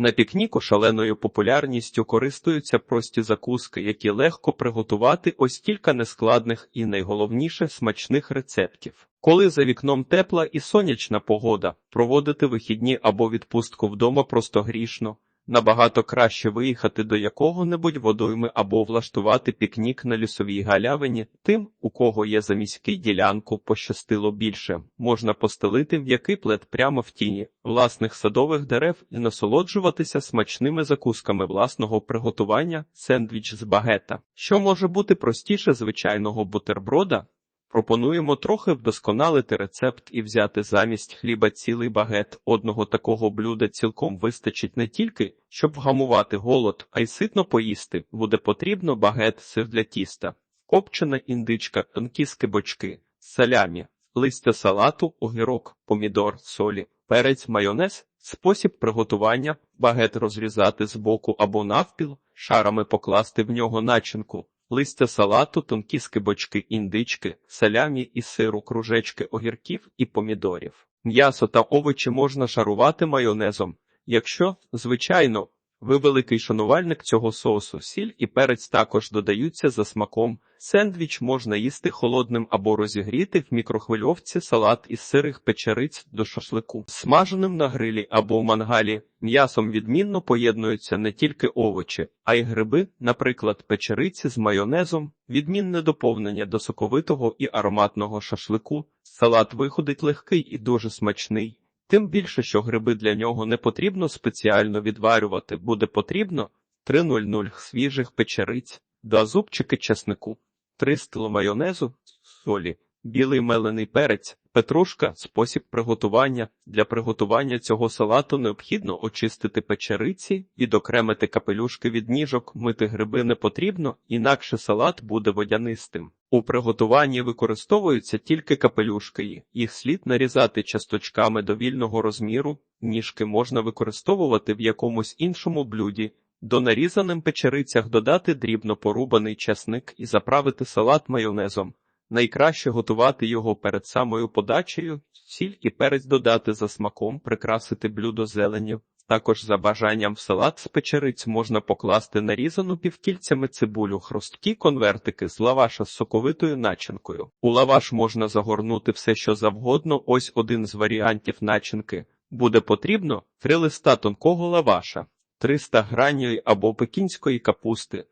На пікніку шаленою популярністю користуються прості закуски, які легко приготувати ось кілька нескладних і найголовніше смачних рецептів. Коли за вікном тепла і сонячна погода, проводити вихідні або відпустку вдома просто грішно. Набагато краще виїхати до якого-небудь водойми або влаштувати пікнік на лісовій галявині. Тим, у кого є заміський ділянку, пощастило більше. Можна постелити м'який плед прямо в тіні власних садових дерев і насолоджуватися смачними закусками власного приготування сендвіч з багета. Що може бути простіше звичайного бутерброда? Пропонуємо трохи вдосконалити рецепт і взяти замість хліба цілий багет. Одного такого блюда цілком вистачить не тільки, щоб вгамувати голод, а й ситно поїсти. Буде потрібно багет сир для тіста, копчена індичка, тонкі скибочки, салямі, листя салату, огірок, помідор, солі, перець, майонез. Спосіб приготування багет розрізати з боку або навпіл, шарами покласти в нього начинку листя салату, тонкі скибочки індички, салямі і сиру, кружечки огірків і помідорів. М'ясо та овочі можна шарувати майонезом. Якщо, звичайно, ви великий шанувальник цього соусу, сіль і перець також додаються за смаком. Сендвіч можна їсти холодним або розігріти в мікрохвильовці салат із сирих печериць до шашлику, смаженим на грилі або в мангалі. М'ясом відмінно поєднуються не тільки овочі, а й гриби, наприклад, печериці з майонезом, відмінне доповнення до соковитого і ароматного шашлику. Салат виходить легкий і дуже смачний. Тим більше, що гриби для нього не потрібно спеціально відварювати, буде потрібно 3,00 свіжих печериць, два зубчики чеснику, 3 стило майонезу, солі, білий мелений перець, петрушка, спосіб приготування. Для приготування цього салату необхідно очистити печериці, відокремити капелюшки від ніжок, мити гриби не потрібно, інакше салат буде водянистим. У приготуванні використовуються тільки капелюшки, їх слід нарізати часточками до вільного розміру, ніжки можна використовувати в якомусь іншому блюді. До нарізаним печерицях додати дрібно порубаний часник і заправити салат майонезом. Найкраще готувати його перед самою подачею, сіль і перець додати за смаком, прикрасити блюдо зеленню. Також за бажанням в салат з печериць можна покласти нарізану півкільцями цибулю, хрусткі конвертики з лаваша з соковитою начинкою. У лаваш можна загорнути все, що завгодно. Ось один з варіантів начинки. Буде потрібно три листа тонкого лаваша, 300 гранів або пекінської капусти,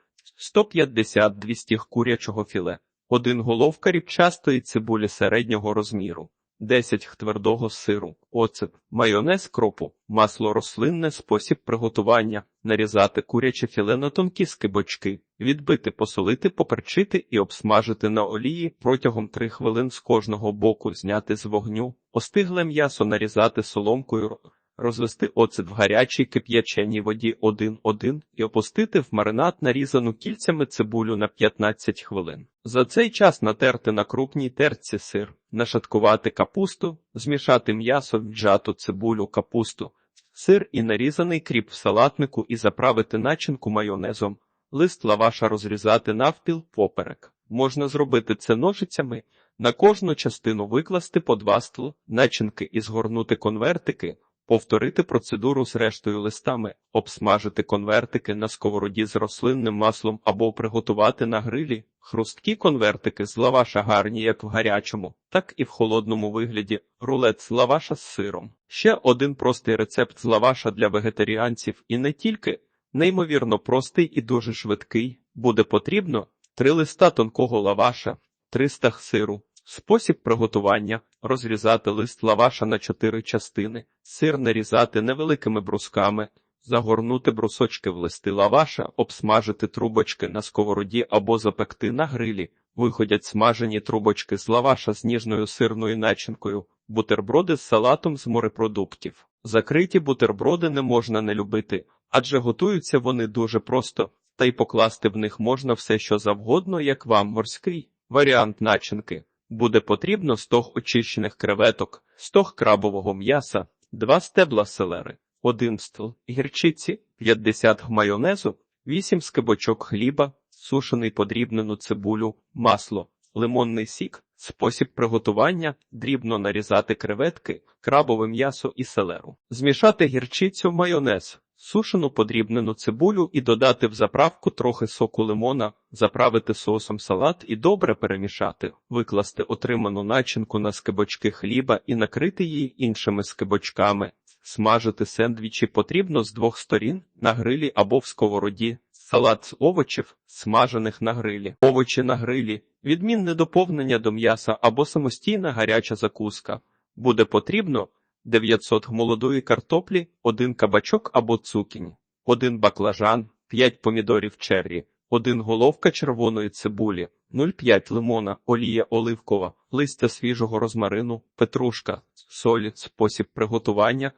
150-200 курячого філе. Один головка рібчастої цибулі середнього розміру, 10 твердого сиру, оцет, майонез кропу, масло рослинне, спосіб приготування, нарізати куряче філе на тонкі скибочки, відбити, посолити, поперчити і обсмажити на олії протягом 3 хвилин з кожного боку, зняти з вогню, остигле м'ясо нарізати соломкою, розвести оцет в гарячій кип'яченій воді 1-1 і опустити в маринад нарізану кільцями цибулю на 15 хвилин. За цей час натерти на крупній терці сир, нашаткувати капусту, змішати м'ясо, вджату цибулю, капусту, сир і нарізаний кріп в салатнику і заправити начинку майонезом, лист лаваша розрізати навпіл поперек. Можна зробити це ножицями, на кожну частину викласти по два стл, начинки і згорнути конвертики, Повторити процедуру з рештою листами, обсмажити конвертики на сковороді з рослинним маслом або приготувати на грилі. Хрусткі конвертики з лаваша гарні як в гарячому, так і в холодному вигляді, рулет з лаваша з сиром. Ще один простий рецепт з лаваша для вегетаріанців і не тільки, неймовірно простий і дуже швидкий. Буде потрібно 3 листа тонкого лаваша, 300 сиру, Спосіб приготування. Розрізати лист лаваша на чотири частини, сир нарізати невеликими брусками, загорнути брусочки в листи лаваша, обсмажити трубочки на сковороді або запекти на грилі, виходять смажені трубочки з лаваша з ніжною сирною начинкою, бутерброди з салатом з морепродуктів. Закриті бутерброди не можна не любити, адже готуються вони дуже просто, та й покласти в них можна все, що завгодно, як вам морський варіант начинки. Буде потрібно стог очищених креветок, стог крабового м'яса, два стебла селери, один стол гірчиці, 50 майонезу, 8 скибочок хліба, сушений подрібнену цибулю, масло, лимонний сік, спосіб приготування, дрібно нарізати креветки, крабове м'ясо і селеру. Змішати гірчицю майонез, сушену подрібнену цибулю і додати в заправку трохи соку лимона, заправити соусом салат і добре перемішати, викласти отриману начинку на скибочки хліба і накрити її іншими скибочками. Смажити сендвічі потрібно з двох сторін на грилі або в сковороді. Салат з овочів, смажених на грилі. Овочі на грилі, відмінне доповнення до м'яса або самостійна гаряча закуска. Буде потрібно 900 молодої картоплі, 1 кабачок або цукінь, 1 баклажан, 5 помідорів черрі, 1 головка червоної цибулі, 0,5 лимона, олія оливкова, листя свіжого розмарину, петрушка, солі, спосіб приготування,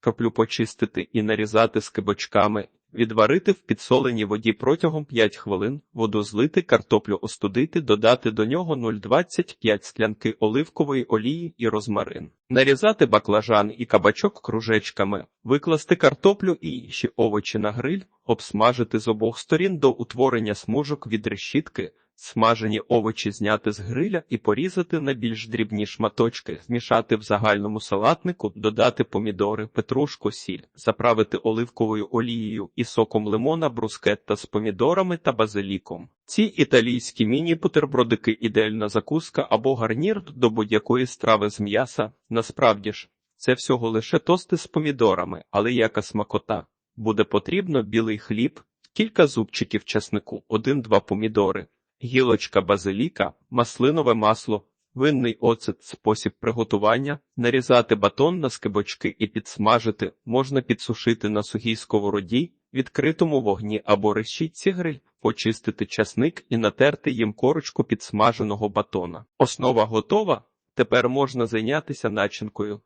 каплю почистити і нарізати скибочками, відварити в підсоленій воді протягом 5 хвилин, воду злити, картоплю остудити, додати до нього 0,25 склянки оливкової олії і розмарин. Нарізати баклажан і кабачок кружечками, викласти картоплю і інші овочі на гриль, обсмажити з обох сторін до утворення смужок від решітки, смажені овочі зняти з гриля і порізати на більш дрібні шматочки, змішати в загальному салатнику, додати помідори, петрушку, сіль, заправити оливковою олією і соком лимона, брускетта з помідорами та базиліком. Ці італійські міні-бутербродики ідеальна закуска або гарнір до будь-якої страви з м'яса. Насправді ж, це всього лише тости з помідорами, але яка смакота. Буде потрібно білий хліб, кілька зубчиків чеснику, один-два помідори, гілочка базиліка, маслинове масло, винний оцет, спосіб приготування, нарізати батон на скибочки і підсмажити, можна підсушити на сухій сковороді, відкритому вогні або решітці гриль, почистити часник і натерти їм корочку підсмаженого батона. Основа готова, тепер можна зайнятися начинкою.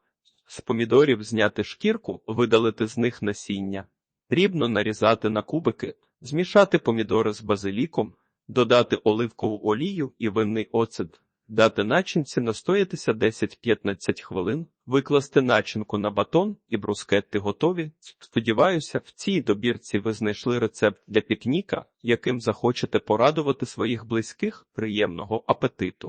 З помідорів зняти шкірку, видалити з них насіння, дрібно нарізати на кубики, змішати помідори з базиліком, додати оливкову олію і винний оцет, дати начинці настоятися 10-15 хвилин, викласти начинку на батон і брускетти готові. Сподіваюся, в цій добірці ви знайшли рецепт для пікніка, яким захочете порадувати своїх близьких приємного апетиту.